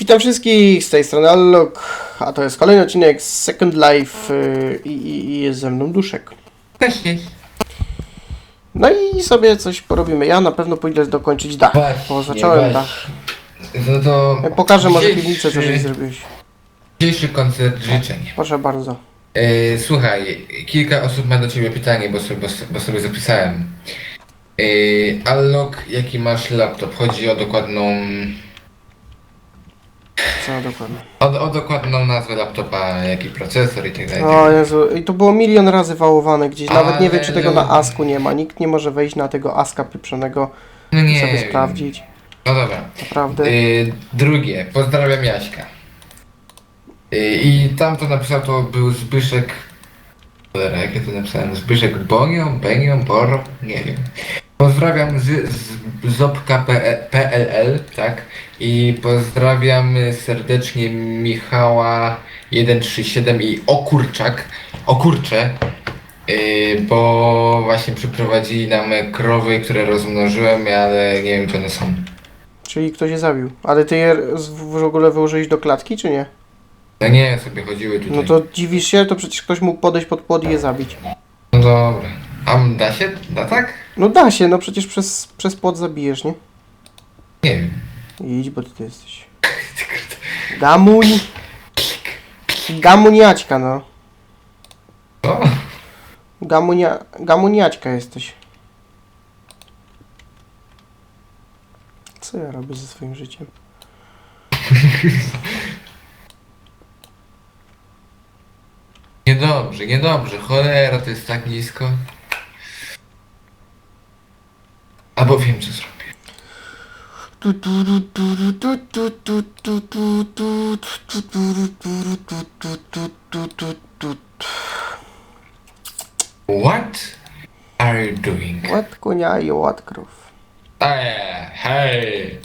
Witam wszystkich, z tej strony Allok, a to jest kolejny odcinek z Second Life yy, i, i, jest ze mną Duszek. Jest. No i sobie coś porobimy. Ja na pewno pójdę dokończyć dach, bo zacząłem dach. No to... Pokażę może dzisiejszy- piwnicę, co żeś zrobiłeś. Dzisiejszy koncert życzeń. Proszę bardzo. E, słuchaj, kilka osób ma do ciebie pytanie, bo sobie, bo, bo sobie zapisałem. E, Allok, jaki masz laptop? Chodzi o dokładną... Co dokładnie? O, o dokładną nazwę laptopa, jaki procesor i tak dalej. O Jezu, i to było milion razy wałowane gdzieś. Nawet nie wiem, czy tego na Ale- Asku nie ma. Nikt nie może wejść na tego Aska pieprzonego No i nie sobie wiem. sprawdzić. No dobra. Naprawdę. E, drugie, pozdrawiam Jaśka. E, I tam to napisał, to był Zbyszek... Cholera, jak ja to napisałem? Zbyszek Bonio, Benio, Boro? Nie wiem. Pozdrawiam z, z zopka.pll, tak? I pozdrawiam serdecznie Michała 137 i Okurczak, Okurcze, yy, bo właśnie przyprowadzili nam krowy, które rozmnożyłem, ale nie wiem, czy one są. Czyli ktoś je zabił. Ale ty je z- w ogóle wyłożyłeś do klatki, czy nie? No nie, sobie chodziły tutaj. No to dziwisz się, to przecież ktoś mógł podejść pod płot i je zabić. No dobra. A da się? Da tak? No da się, no przecież przez, przez płot zabijesz, nie? Nie wiem. Idź, bo ty, ty jesteś. Gamuń. Gamuniaćka, no. Co? Gamunia, gamuniaćka jesteś. Co ja robię ze swoim życiem? Niedobrze, niedobrze. Cholera, to jest tak nisko. Albo wiem, co zrobię. What are you doing? Ład konia i ład krów. Eee, hej!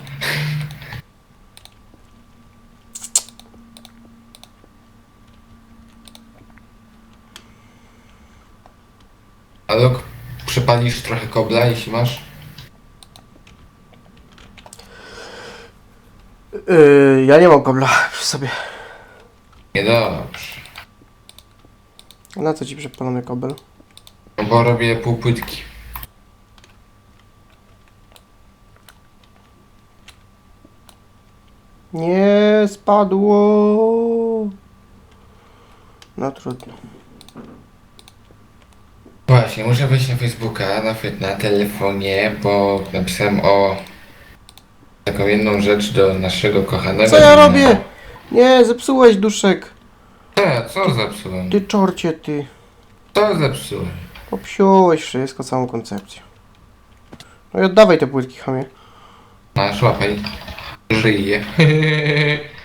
Alok, przepalisz trochę kobla, jeśli masz? Yy, ja nie mam kobla przy sobie. Niedobrze. Na co ci przepalony kobel? No bo robię pół płytki. Nie spadło. No trudno. Właśnie, muszę wejść na Facebooka, na, na telefonie, bo napisałem o taką jedną rzecz do naszego kochanego. Co ja robię? Nie, zepsułeś duszek. Co, co zepsułem? Ty czorcie, ty. Co zepsułem? Popsiąłeś wszystko, całą koncepcję. No i oddawaj te płytki, chamie. Masz, łapaj. Żyje.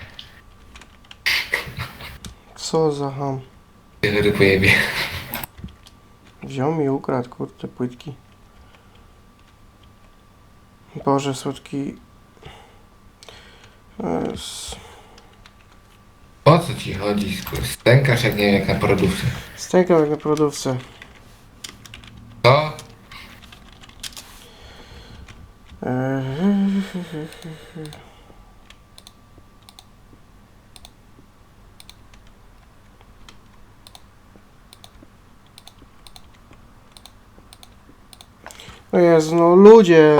Co za ham. Ty pojebie. Wziął mi ukradł, kurde, płytki. Boże, słodki... Es- O co ci chodzi? Stękasz jak nie wiem, jak na porodówce. Stękam jak na produktce. Co? O Jezu, no ludzie.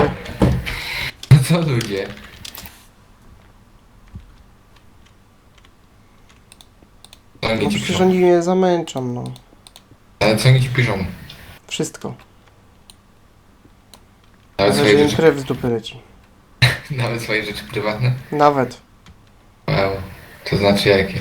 No co ludzie? Oni No ci przecież piszą? oni mnie zamęczą, no. Ale co oni ci piszą? Wszystko. Nawet swoje im rzeczy, krew z dupy leci. nawet swoje rzeczy prywatne? Nawet. Wow. To znaczy jakie?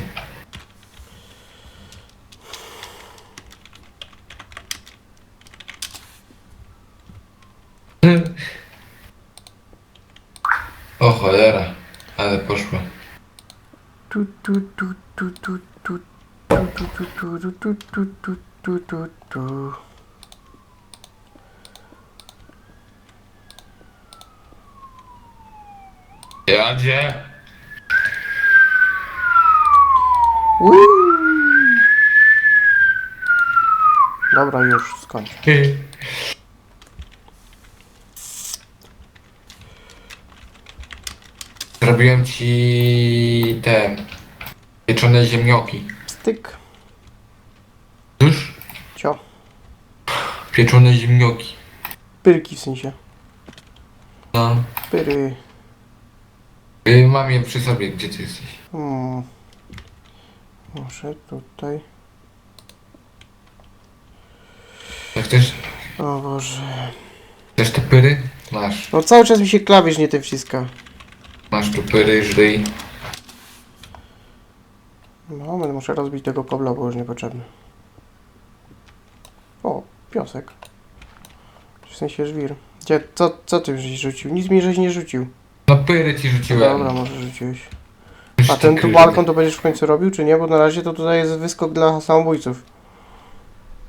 Skończ. Zrobiłem ci te pieczone ziemnioki. Styk. Już? Cio. Pieczone ziemnioki. Pyrki w sensie. No. Pyry. Y, mam je przy sobie, gdzie ty jesteś? Hmm. Może tutaj. Jak chcesz, O Boże. chcesz te pyry? Masz. No cały czas mi się klawisz nie tym wciska. Masz tu pyry. No, będę muszę rozbić tego kobla, bo już niepotrzebny. O, piosek. W sensie żwir. Gdzie, co, co ty żeś rzucił? Nic mi żeś nie rzucił. No pyry ci rzuciłem. Dobra, może rzuciłeś. Już A ten tu balkon to będziesz w końcu robił, czy nie? Bo na razie to tutaj jest wyskok dla samobójców.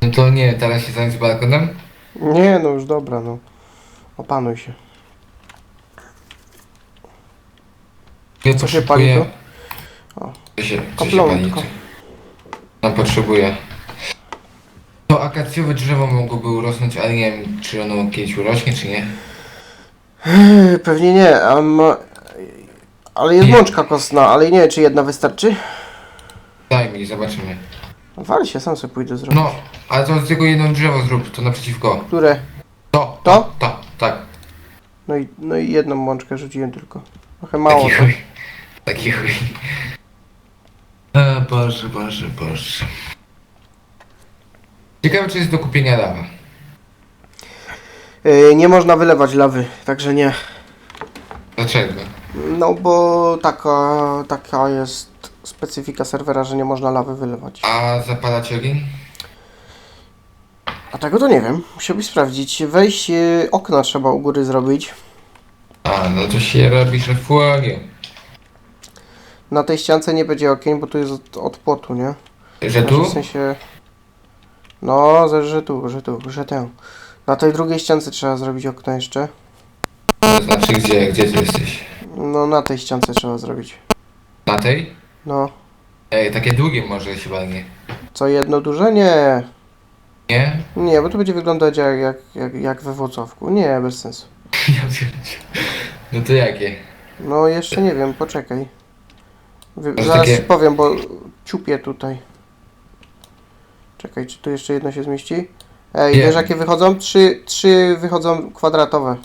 No to nie, teraz się zająć balkonem? Nie, no już dobra, no. Opanuj się. Ja Co się pali potrzebuję- to? O. Co się, co się Kaplątko. pali? No potrzebuję. To akacjowe drzewo mogłoby urosnąć, ale nie wiem, czy ono kiedyś urośnie, czy nie. Yy, Pewnie nie, a ma... Ale jest Nie. mączka kostna, ale nie wiem, czy jedna wystarczy. Daj mi, zobaczymy. Wal się, sam sobie pójdę zrobić. No, ale to tylko jedno drzewo zrób, to naprzeciwko. Które? To, To? to, tak. No i, no i jedną mączkę rzuciłem tylko. Trochę mało Taki to. chuj. Taki chuj. O Boże, Boże, Boże. Ciekawe, czy jest do kupienia lawa. Yy, nie można wylewać lawy, także nie. Dlaczego? No bo taka, taka jest specyfika serwera, że nie można lawy wylewać. A zapalać ogień? A tego to nie wiem. Musiałbyś sprawdzić. Wejść, yy, okna trzeba u góry zrobić. A, no to się robi, że fłogiem. Na tej ściance nie będzie okien, bo tu jest od, od płotu, nie? Że tu? Znaczy, W sensie... No, że, że tu, że tu, że tę. Na tej drugiej ściance trzeba zrobić okno jeszcze. To znaczy, gdzie, gdzie ty jesteś? No, na tej ściance trzeba zrobić. Na tej? No. Ej, takie długie może się walnie. Co, jedno duże? Nie. Nie? Nie, bo to będzie wyglądać jak, jak, jak, jak we Włocławku. Nie, bez sensu. Ja pierdzie- No to jakie? No, jeszcze nie wiem, poczekaj. Wy, Może zaraz takie- ci powiem, bo ciupię tutaj. Czekaj, czy tu jeszcze jedno się zmieści? Ej, Nie. wiesz jakie wychodzą? Trzy, trzy wychodzą kwadratowe.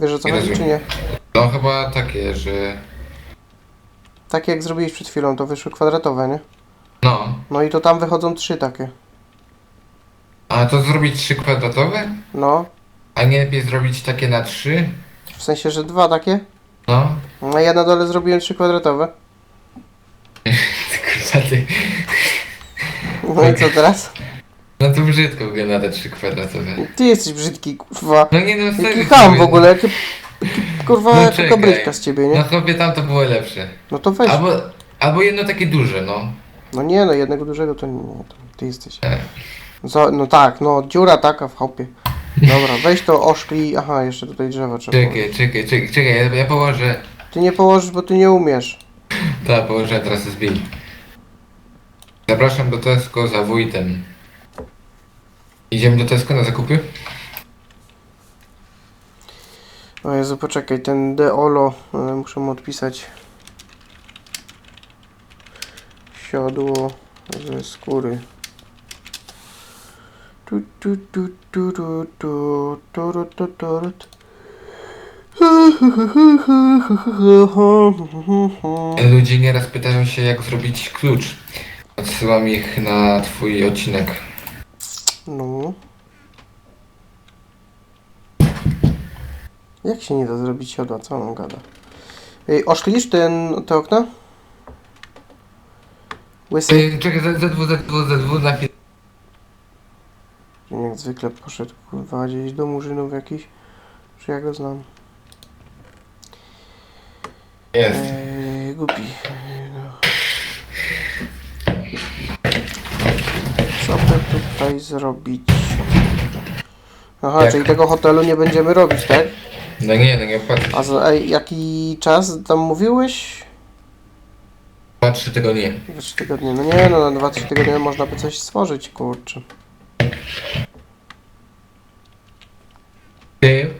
Wiesz o co Nie chodzi, czy rozumiem. nie? No chyba takie, że... Tak jak zrobiłeś przed chwilą, to wyszły kwadratowe, nie? No. No i to tam wychodzą trzy takie. A to zrobić trzy kwadratowe? No, A nie lepiej zrobić takie na trzy? w sensie, że dwa takie. No. No ja na dole zrobiłem trzy kwadratowe. Kurwa ty. No i co teraz? No to brzydko wygląda te trzy kwadratowe. Ty jesteś brzydki, kurwa. No nie no, Jaki serio. ham mówię, w ogóle, jakie... Kurwa, No jaka czekaj. z ciebie, No nie? chłopie, tam to było lepsze. No to weź. Albo, albo jedno takie duże, no. No nie, no jednego dużego to nie, to ty jesteś. Co, no tak, no dziura taka w chałupie. Dobra, weź to oszkli. Aha, jeszcze tutaj drzewo trzeba. Czekaj, czekaj, czekaj, czekaj, ja, ja położę. Ty nie położysz, bo ty nie umiesz. Tak, położyłem teraz zbij. Zapraszam do Tesco za wójtem. Idziemy do Tesco na zakupy? O Jezu, poczekaj, ten Deolo, e, muszę mu odpisać. Siodło ze skóry. Tu, tu, tu, tu, tu, tu, tu, tu, tu, ru, tu. Ludzie nieraz pytają się, jak zrobić klucz. Odsyłam ich na twój odcinek. No. Jak się nie da zrobić siodła? Co on gada? Ej, oszklisz ten, te okna? Łysy? Ej, czekaj, za, za dwu, za dwu, za dwu, na chwilę. Jak zwykle poszedł, kurwa, gdzieś do murzynów jakiś. Czy ja go znam? Jest. Eee, głupi. Eee, no. Co by tutaj zrobić? Aha, Jak? czyli tego hotelu nie będziemy robić, tak? No nie, no nie opłaca. A za ej, jaki czas tam mówiłeś? Dwa, trzy tygodnie. Dwa, trzy tygodnie. No nie, no na dwa, trzy tygodnie można by coś stworzyć, kurczę. Ty,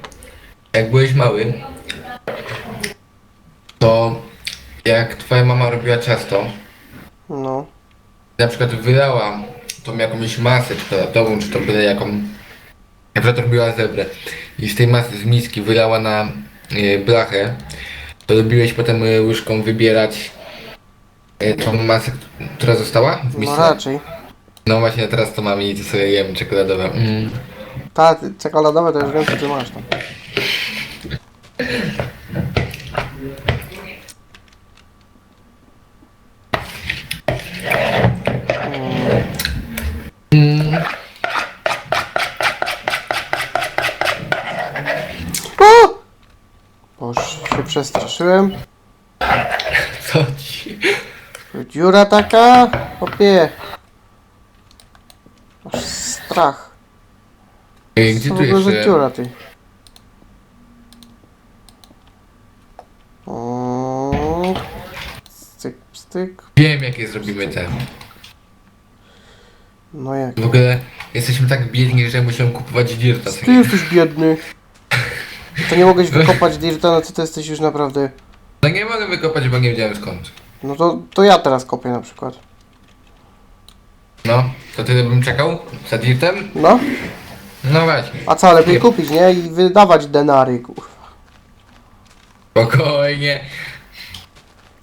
jak byłeś mały, to jak twoja mama robiła ciasto, No. na przykład wylała tą jakąś masę czekoladową, czy to byle jaką, przykład robiła zebrę i z tej masy z miski wylała na e, blachę, to lubiłeś potem e, łyżką wybierać e, tą masę, która została w No misce? raczej. No właśnie teraz to mam i to sobie jem czekoladowe. Mm. Ta, czekoladowe to już wiem, co ty masz tam. Mm. O! Boż się Co ci? Dziura taka? Opie. Aż strach. Ej, Gdzie Co w tu ogóle za jeszcze? dziura, ty? O, Styk, styk. Wiem jakie zrobimy te. No jak? W ogóle jesteśmy tak biedni, że musimy kupować dirta. Ty jesteś biedny. To nie mogłeś wykopać dirta, no to ty jesteś już naprawdę... No nie mogę wykopać, bo nie wiedziałem skąd. No to, to ja teraz kopię na przykład. No, to tyle bym czekał dirtem? No, No właśnie. a co, lepiej kupić, nie? I wydawać denary, kurwa. Spokojnie.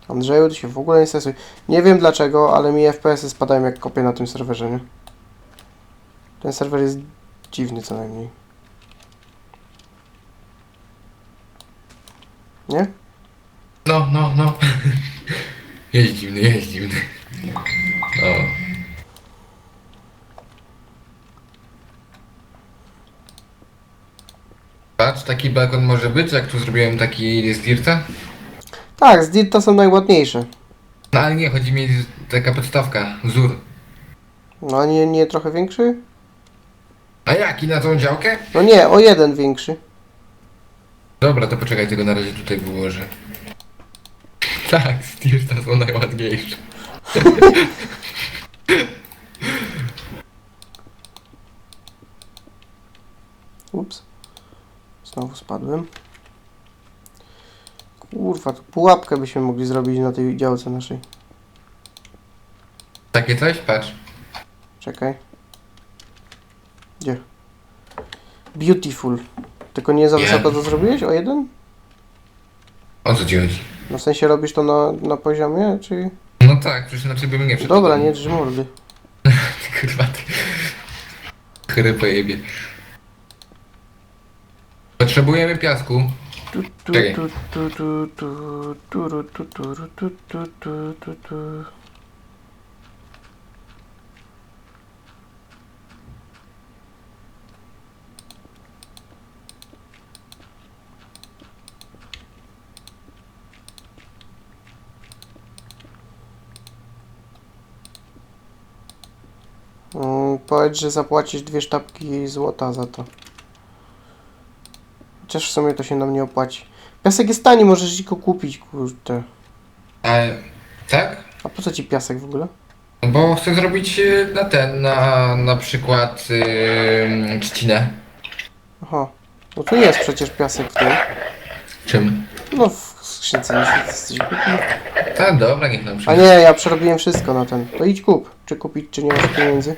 Andrzeju, ty się w ogóle nie stresuj. Nie wiem dlaczego, ale mi FPS-y spadają jak kopię na tym serwerze, nie? Ten serwer jest dziwny co najmniej. Nie? No, no, no. Jest dziwny, jest dziwny. O. Patrz, taki balkon może być, jak tu zrobiłem taki z dirta? Tak, z dirta są najładniejsze. No ale nie, chodzi mi taka podstawka, wzór. No a nie, nie trochę większy? A jaki na tą działkę? No nie, o jeden większy. Dobra, to poczekaj, tego na razie tutaj wyłożę. Tak, dirta są najładniejsze. Ups. Znowu spadłem. Kurwa, tu pułapkę byśmy mogli zrobić na tej działce naszej. Takie coś? Patrz. Czekaj. Gdzie? Beautiful. Tylko nie za Nie. wysoko to zrobiłeś? O jeden? O co ci chodzi? No w sensie robisz to na, na poziomie, czy... No tak, przecież inaczej bym nie wszedł. Dobra, nie drż mordy. Ty kurwa, ty. Chrypę jebie. Potrzebujemy piasku. Tu, tu, Czekaj. tu, tu, tu, tu, tu, tu, tu, tu, tu, tu, tu, tu, tu. Mm, Powiedz, że zapłacisz dwie sztabki złota za to. Chociaż w sumie to się nam nie opłaci. Piasek jest tani, możesz go kupić, kurde. Ale tak? A po co ci piasek w ogóle? No Bo chcę zrobić y, na ten, na na przykład yy, trzcinę. Aha. No tu jest przecież piasek w tym. Czym? No w skrzynce nie jesteś głupi. Tak, dobra, niech nam A przyjdzie. nie, ja przerobiłem wszystko na ten. To idź kup. Czy kupić, czy nie masz pieniędzy?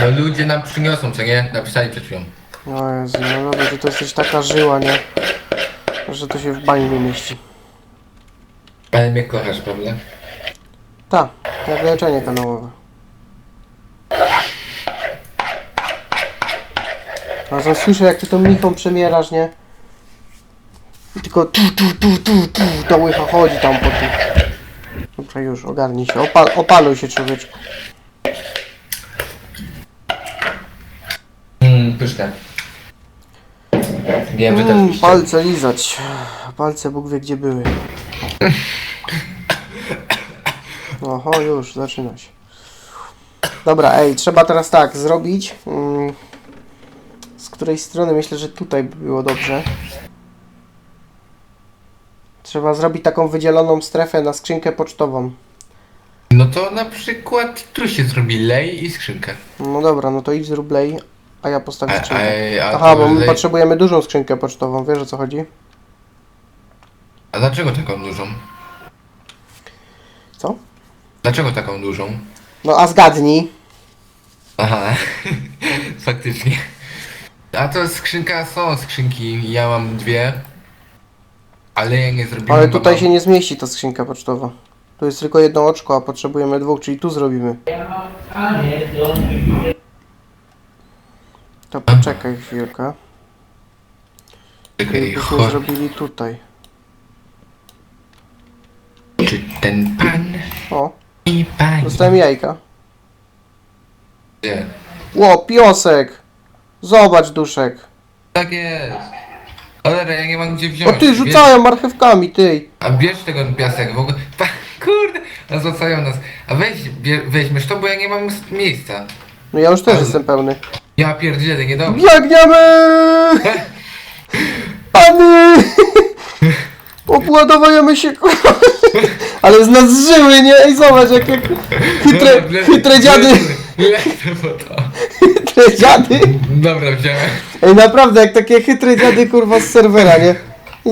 No ludzie nam przyniosą, co nie? Napisali przed chwilą. O Jezu, no dobra, to, to jesteś taka żyła, nie? Że to się w bani nie mieści. Ale mnie kochasz, prawda? Tak, jak leczenie kanałowe. A to słyszę, jak ty tą michą przemierasz, nie? I tylko tu, tu, tu, tu, tu, ta łycha chodzi tam po tym. Dobra, już, ogarnij się, Opal, opaluj się, człowieczku. Mmm, pyszne. Wiem, że Mm, też piszcie. palce lizać. Palce Bóg wie, gdzie były. Oho, już, zaczyna się. Dobra, ej, trzeba teraz tak zrobić. Mm, z której strony myślę, że tutaj by było dobrze. Trzeba zrobić taką wydzieloną strefę na skrzynkę pocztową. No to na przykład tu się zrobi lej i skrzynkę. No dobra, no to idź zrób lej, a ja postawię A, skrzynkę. a, a Aha, to bo my lej- potrzebujemy dużą skrzynkę pocztową, wiesz o co chodzi? A dlaczego taką dużą? Co? Dlaczego taką dużą? No a zgadnij. Aha, faktycznie. A to skrzynka są skrzynki, ja mam dwie. Ale ja nie zrobiłem. Ale tutaj się nie zmieści ta skrzynka pocztowa. Tu jest tylko jedno oczko, a potrzebujemy dwóch, czyli tu zrobimy. To poczekaj chwilkę. Czekaj, Byśmy zrobili tutaj. Czy ten pan O, i pani. dostałem jajka. Gdzie? Ło, piosek! Zobacz, duszek. Tak jest. Cholera, ja nie mam gdzie O wziąć. ty, rzucają marchewkami, ty. A bierz tego piasek w ogóle. Pa, kurde, a zwracają nas. A weź, bie, weźmiesz to, bo ja nie mam s- miejsca. No ja już też Ale- jestem pełny. Ja pierdzielę, nie dobrze. Biegniemy! Pany! Obładowujemy się, kurwa. Ale z nas żyły, nie? Ej, zobacz, jak, jak chytre, chytre dziady, Lecę po to. Chytre dziady. Dobra, wziąłem. Ej, naprawdę, jak takie chytre dziady, kurwa, z serwera, nie?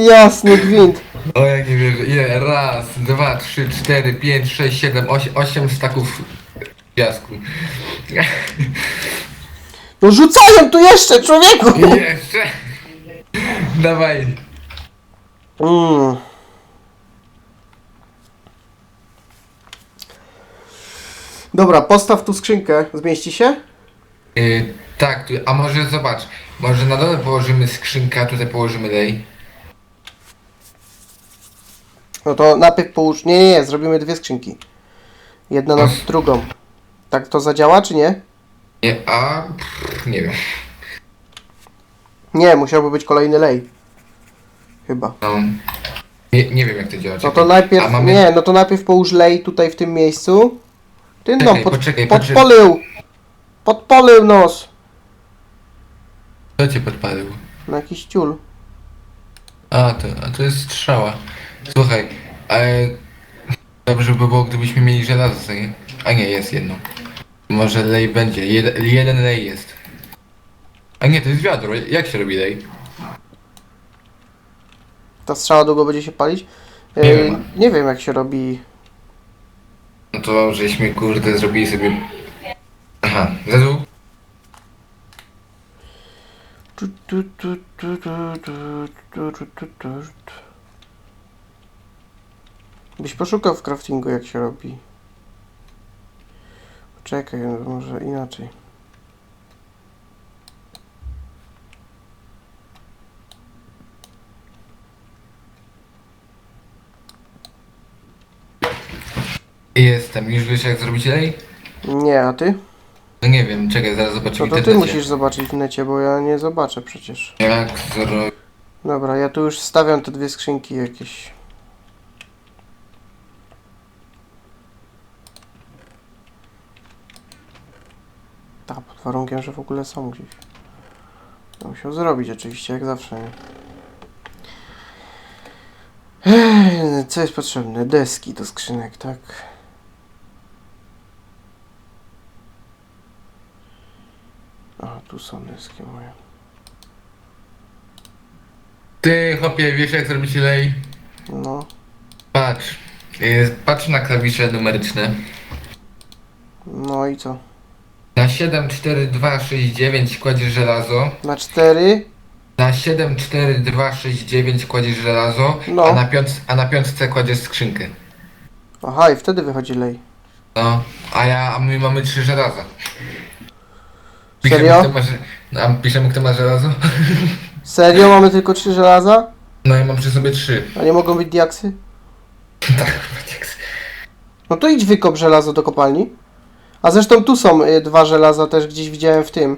Jasny gwint. O, ja nie wierzę. Ile? Raz, dwa, trzy, cztery, pięć, sześć, siedem, osiem, osiem staków piasku. No rzucają tu jeszcze, człowieku! I jeszcze. Dawaj. Mm. Dobra, postaw tu skrzynkę. Zmieści się? Yy, tak, tu, a może zobacz, może na dole położymy skrzynkę, a tutaj położymy lej. No to najpierw połóż... Nie, nie, nie, zrobimy dwie skrzynki. Jedna nad drugą. Tak to zadziała, czy nie? Nie, a pff, nie wiem. Nie, musiałby być kolejny lej. Chyba. No. Nie, nie wiem jak to działa. No to czekaj. najpierw... A mamy... Nie, no to najpierw połóż lej tutaj w tym miejscu. Ty no, Czekaj, pod, poczekaj, poczekaj. podpolił! Podpolił nos! Kto cię podpalił? Na jakiś ciul. A, to, a to jest strzała. Słuchaj, ale dobrze by było, gdybyśmy mieli żelazo, co nie? A nie, jest jedno. Może lej będzie. Jed, jeden lej jest. A nie, to jest wiadro. Jak się robi lej? Ta strzała długo będzie się palić? Nie Yy, wiem. nie wiem jak się robi... No to żeśmy kurde zrobili sobie... Aha, zezół? Tu, tu, tu, tu, tu, tu, tu, tu, tu, tu. Byś poszukał w craftingu jak się robi. Czekaj, no może inaczej. Jestem. Już wiesz jak zrobić lej? Nie, a ty? No nie wiem, czekaj, zaraz zobaczę No w to ty internecie. musisz zobaczyć w necie, bo ja nie zobaczę przecież. Jak zrobić... Dobra, ja tu już stawiam te dwie skrzynki jakieś. Tak, pod warunkiem, że w ogóle są gdzieś. To musiał zrobić oczywiście, jak zawsze, nie? Ech, Co jest potrzebne? Deski do skrzynek, tak? A, tu są deski moje. Ty, chłopie, wiesz jak zrobić lej? No, Patrz. Jest, patrz na klawisze numeryczne. no i co? Na 7, 4, 2, 6, 9 kładziesz żelazo. Na cztery? Na 7, 4, 2, 6, 9 kładziesz żelazo. No. A, na piąt, a na piątce kładziesz skrzynkę. Aha, i wtedy wychodzi lej. No. A ja, a my mamy 3 żelaza. Serio? kto ma, ż- no, a piszemy kto ma żelazo? Serio? Mamy tylko trzy żelaza? No i mam przy sobie 3. A nie mogą być diaksy? Tak, No to idź wykop żelazo do kopalni. A zresztą tu są y, dwa żelaza też gdzieś widziałem w tym.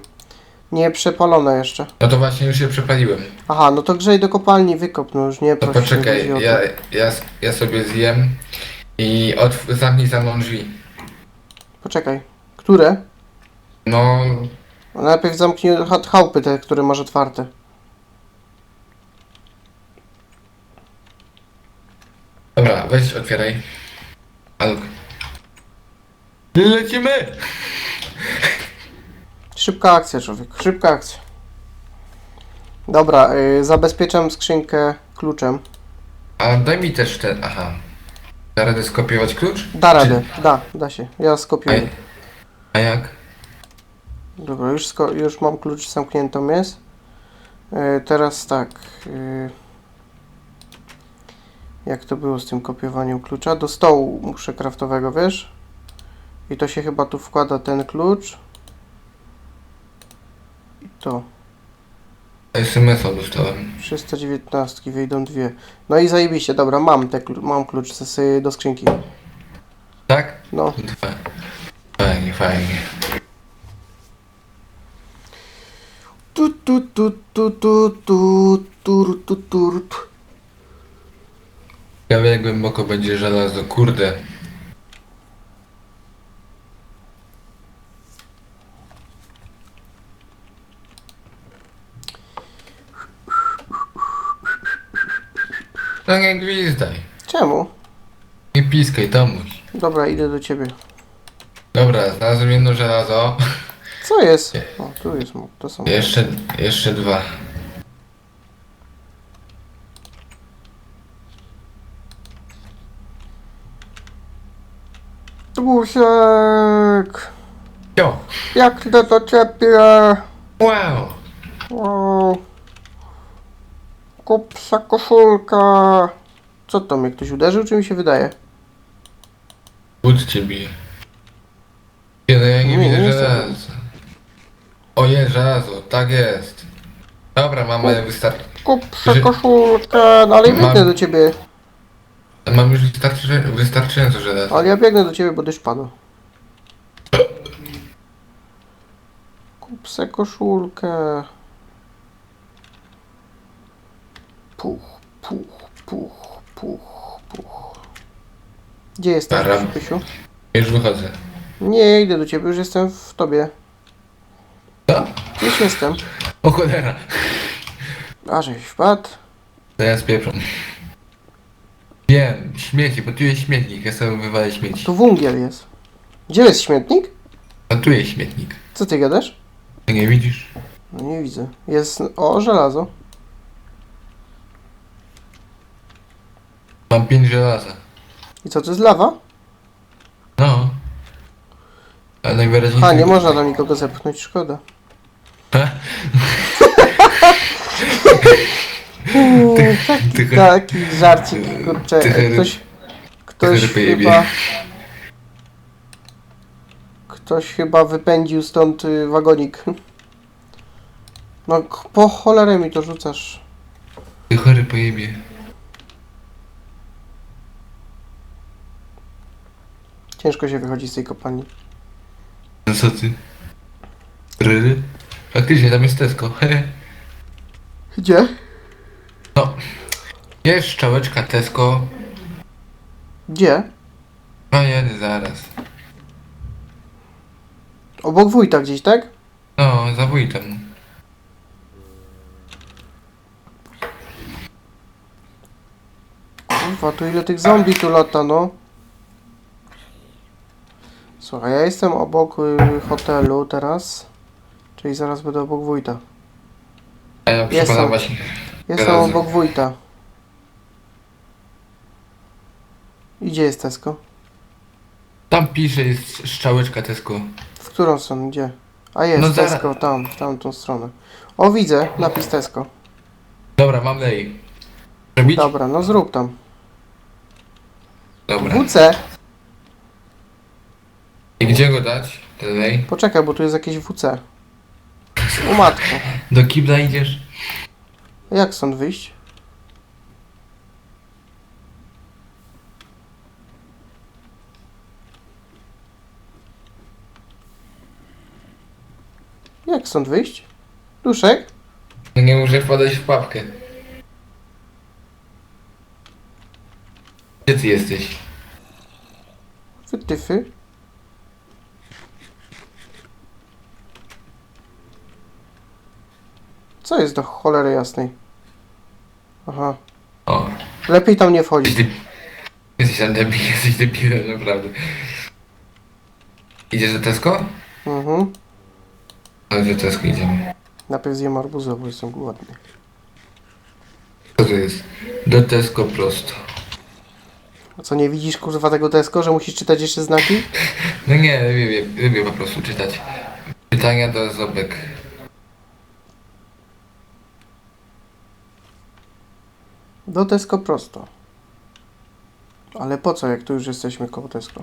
Nie przepalone jeszcze. No to właśnie już się przepaliłem. Aha, no to grzej do kopalni wykop, no już nie To nie poczekaj, chodzi o to. ja, ja, ja sobie zjem i otw- zamknij za mną drzwi. Poczekaj. Które? No, No Najpierw zamknij cha- chałupy te, które masz otwarte. dobra, weź otwieraj. Aluk. Lecimy! Szybka akcja, człowiek. Szybka akcja. Dobra, y, zabezpieczam skrzynkę kluczem. A daj mi też ten, aha. Da radę skopiować klucz? Da radę, da, da się. Ja skopiuję. A jak? Dobra, już, już mam klucz zamkniętą jest. E, teraz tak. E, jak to było z tym kopiowaniem klucza? Do stołu muszę kraftowego, wiesz? I to się chyba tu wkłada ten klucz. I to. SMS-a dostałem. 319 wyjdą dwie. No i zajebiście, dobra, mam, te, mam klucz z, do skrzynki. Tak? No. Fajnie, fajnie. Tu tu tu tu tu tu tu tu tu tu Ciekawe jak głęboko będzie żelazo, kurde. No nie gwizdaj. Czemu? Nie piskaj, Tomuś. Dobra, idę do ciebie. Dobra, znalazłem jedno żelazo. Co jest? O, tu jest, mo- to są. Jeszcze, jeszcze dwa. Dłusiek! Jo! Jak idę do ciebie? Wow! O, kup se koszulka. Co to mnie ktoś uderzył, czy mi się wydaje? But cię bije. Nie, no ja nie Nie, widzę nie żelaza. O jest żelazo, tak jest. Dobra, mamy wystarczy. Kup Że- koszulkę. No ale ja Mam- biegnę do ciebie. Mam już wystarczy, wystarczająco żelaza. Ale ja biegnę do ciebie, bo deszcz padł. Kup se koszulkę. Puch, puch, puch, puch, puch. Gdzie jesteś, Staram. Pysiu? Już wychodzę. Nie, idę do ciebie, już jestem w tobie. Co? Już jestem. O cholera. A, żeś wpadł. To ja spieprzam. Wiem, śmieci, bo tu jest śmietnik, ja sobie wywalę śmieci. Tu wungiel jest. Gdzie jest śmietnik? A tu jest śmietnik. Co ty gadasz? Ty nie widzisz? No nie widzę. Jest... O, żelazo. Mam pięć żelaza. I co, to jest lawa? No. Ale najwyraźniej... A, nie można tam nikogo zepchnąć, szkoda. Taki, ty- taki żarcik, kurczę. ty- Ktoś, ktoś chyba... Ktoś chyba wypędził stąd y, wagonik. No, k- po cholerę mi to rzucasz. Ty chory pojebie. Ciężko się wychodzi z tej kopalni. No co ty? Ryry? Faktycznie, tam jest Tesco. Gdzie? No. Jest szczałeczka Tesco. Gdzie? No jedę zaraz. Obok wójta gdzieś, tak? No, za wójtem. Kurwa, tu ile tych zombie tu lata, no. Słuchaj, ja jestem obok y, hotelu teraz. Czyli zaraz będę obok wójta. A ja Jestem. przypadam właśnie. Jestem Razem. obok wójta. I gdzie jest Tesco? Tam pisze, jest szczałeczka Tesco. W którą stronę? Gdzie? A jest, No zaraz- Tesco, tam, w tamtą stronę. O, widzę, napis Tesco. Dobra, mam lej. Robić? Dobra, no zrób tam. Dobra. WC! I gdzie go dać? Ten lej? Poczekaj, bo tu jest jakieś WC. O matko. Do kibla idziesz? Jak stąd wyjść? Jak stąd wyjść? Duszek? No nie muszę wpadać w papkę. Gdzie ty jesteś? Wytyfy. Co jest do cholery jasnej? Aha. O. Lepiej tam nie Jesteś, wchodzić. jesteś tam debil, jesteś debilem, naprawdę. Idziesz do Tesco? Mhm. No, do Tesco idziemy. Najpierw zjem arbuza, bo jestem głodny. Co to jest? Do Tesco prosto. A co, nie widzisz kurwa tego Tesco, że musisz czytać jeszcze znaki? No nie, lubię, lubię po prostu czytać. Pytania do Zobek. Do Tesco prosto. Ale po co, jak tu już jesteśmy koło Tesco?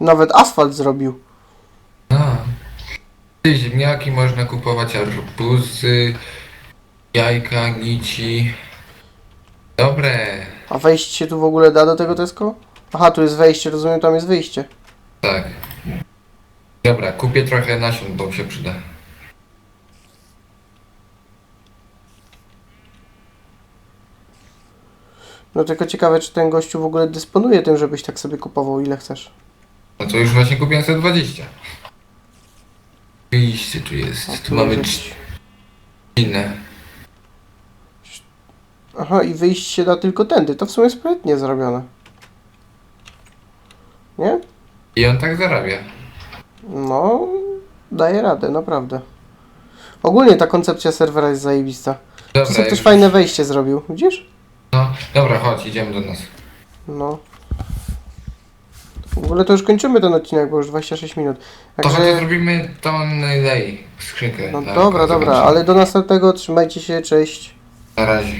Nawet asfalt zrobił. A. Ty, ziemniaki można kupować, arbuzy, jajka, nici. Dobre. A wejść się tu w ogóle da do tego Tesco? Aha, tu jest wejście, rozumiem, tam jest wyjście. Tak. Dobra, kupię trochę nasion, bo mi się przyda. No tylko ciekawe, czy ten gościu w ogóle dysponuje tym, żebyś tak sobie kupował ile chcesz. No to już właśnie kupiłem 120. Wyjście tu jest. A Tu mamy trzcinę. Aha, i wyjść się da tylko tędy. To w sumie sprytnie zrobione. Nie? I on tak zarabia. No, daje radę, naprawdę. Ogólnie ta koncepcja serwera jest zajebista. Dobra, Sobie też już- fajne wejście zrobił, widzisz? No, dobra, chodź, idziemy do nas. No. W ogóle to już kończymy ten odcinek, bo już 26 minut. To chodź, Także, zrobimy tą lej, skrzynkę. no Tak, dobra, dobra, ale do następnego trzymajcie się, cześć. Na razie.